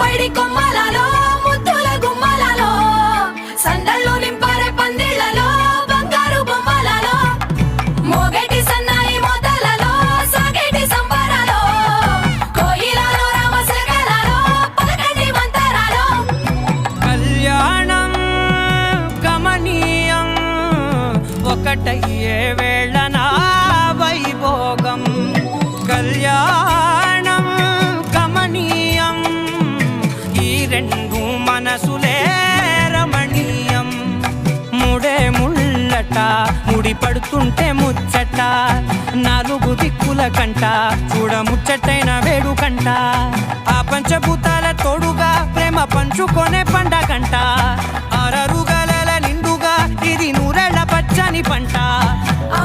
పైడి కొమ్మలలో ముద్దుల గుమ్మలలో సండల్లో నింపారే పందిళ్ళలో బంగారు బొమ్మలలో మోగటి సన్నాయి మోతలలో సాగేటి సంబరాలో కోయిలలో రామశకలలో పలకటి మంతరాలో కళ్యాణం గమనీయం ఒకటయ్యే వేళ నా వైభోగం. కళ్యాణం రెండు మనసులే రమణీయం. ముడే ముళ్ళట ముడి పడుతుంటే ముచ్చట. నాలుగు దిక్కుల కంట చూడ ముచ్చటైన వేడుకంట ఆ పంచభూతాల తోడుగా ప్రేమ పంచుకొనే పండగంట ఆరరుగల నిండుగా ఇది నూరెళ్ళ పచ్చని పంట. ఆ